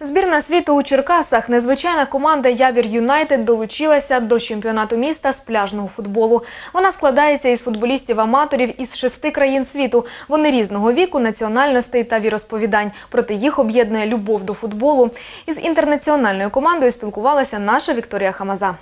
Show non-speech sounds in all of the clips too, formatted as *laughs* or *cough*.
Збірна світу у Черкасах незвичайна команда Явір Юнайтед долучилася до чемпіонату міста з пляжного футболу. Вона складається із футболістів-аматорів із шести країн світу. Вони різного віку, національностей та віросповідань. Проте їх об'єднує любов до футболу. Із інтернаціональною командою спілкувалася наша Вікторія Хамаза.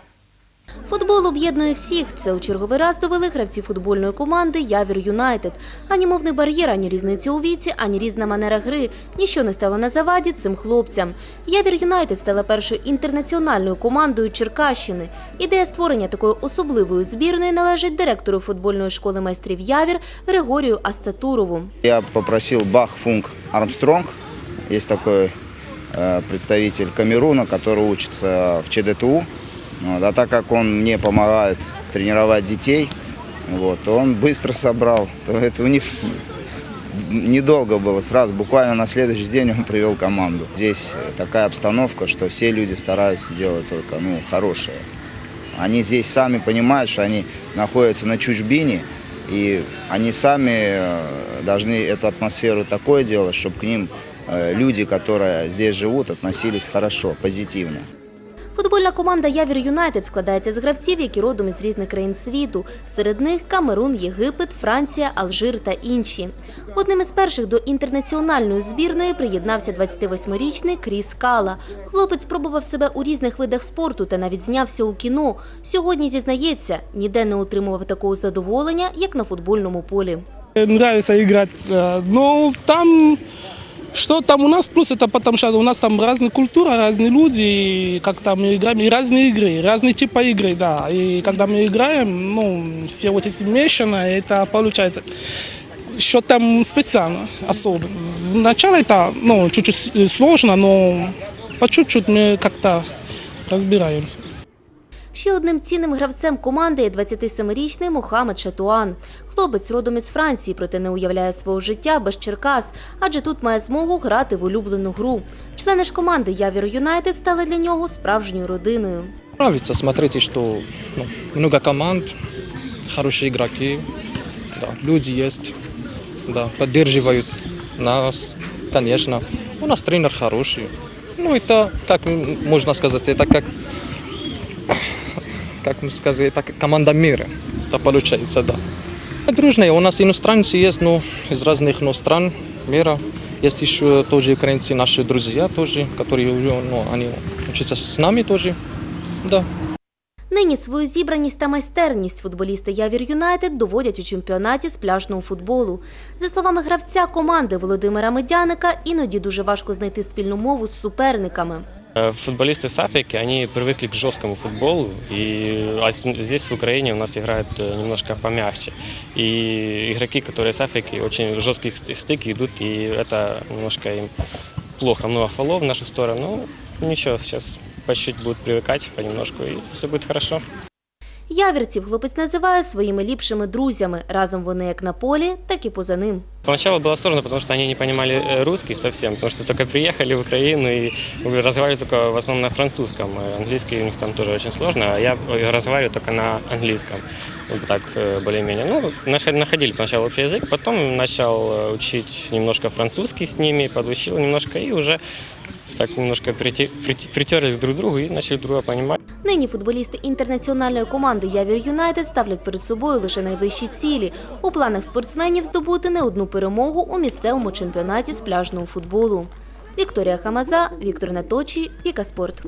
Футбол об'єднує всіх. Це у черговий раз довели гравці футбольної команди Явір Юнайтед. Ані мовний бар'єр, ані різниця у віці, ані різна манера гри. Ніщо не стало на заваді цим хлопцям. Явір Юнайтед стала першою інтернаціональною командою Черкащини. Ідея створення такої особливої збірної належить директору футбольної школи майстрів Явір Григорію Асцатурову. Я попросил Бах Функ Армстронг, есть такой э, представитель Камеруна, который учится в ЧДТУ. Вот, а так как он мне помогает тренировать детей, вот, он быстро собрал. *laughs* То это у них недолго было, сразу, буквально на следующий день он привел команду. Здесь такая обстановка, что все люди стараются делать только ну, хорошее. Они здесь сами понимают, что они находятся на чужбине, и они сами э, должны эту атмосферу такое делать, чтобы к ним э, люди, которые здесь живут, относились хорошо, позитивно. Футбольна команда Явір Юнайтед складається з гравців, які родом із різних країн світу. Серед них Камерун, Єгипет, Франція, Алжир та інші. Одним із перших до інтернаціональної збірної приєднався 28-річний Кріс Кала. Хлопець спробував себе у різних видах спорту та навіть знявся у кіно. Сьогодні зізнається, ніде не отримував такого задоволення, як на футбольному полі. нравится играть. э, Но там, что там у нас плюс, это потому что у нас там разная культура, разные люди, и как там мы играем, и разные игры, разные типы игры, да. И когда мы играем, ну, все вот эти мешано, это получается что там специально особо. Вначале это, ну, чуть-чуть сложно, но по чуть-чуть мы как-то разбираемся. Ще одним цінним гравцем команди є 27-річний Мухаммед Шатуан. Хлопець родом із Франції, проте не уявляє свого життя без Черкас, адже тут має змогу грати в улюблену гру. Члени ж команди Явір Юнайтед стали для нього справжньою родиною. Нравится, смотрите, что ну, много команд, хорошие игроки, да, люди есть, да, поддерживают нас, конечно. У нас тренер хороший. Ну, это, как можно сказать, это как, как мы сказать, это как команда мира. Это получается, да. Дружные, у нас иностранцы есть, ну, из разных ну, стран мира. Есть еще тоже украинцы, наши друзья тоже, которые уже, ну, они учатся с нами тоже, да. Нині свою зібраність та майстерність футболісти Явір Юнайтед доводять у чемпіонаті з пляжного футболу. За словами гравця команди Володимира Медяника, іноді дуже важко знайти спільну мову з суперниками. Э, Футболисты с Африки, они привыкли к жесткому футболу, и а с- здесь в Украине у нас играют э, немножко помягче. И игроки, которые с Африки, очень жесткие ст- стыки идут, и это немножко им плохо. Много фолов в нашу сторону. Ну, ничего, сейчас по чуть-чуть будут привыкать понемножку, и все будет хорошо. Явірців хлопець називає своїми ліпшими друзями. Разом вони як на полі, так і поза ним. Поначалу было сложно, потому что они не понимали э, русский совсем, потому что только приехали в Украину и разговаривали только в основном на французском. Э, Английский у них там тоже очень сложно, а я э, разговариваю только на английском. Вот так э, более-менее. Ну, нах- находили поначалу общий язык, потом начал э, учить немножко французский с ними, подучил немножко и уже так немножко притерлись друг к другу и начали друг друга понимать. Нині футболісти інтернаціональної команди Явір Юнайтед ставлять перед собою лише найвищі цілі. У планах спортсменів здобути не одну перемогу у місцевому чемпіонаті з пляжного футболу. Вікторія Хамаза, Віктор Наточі, Віка Спорт.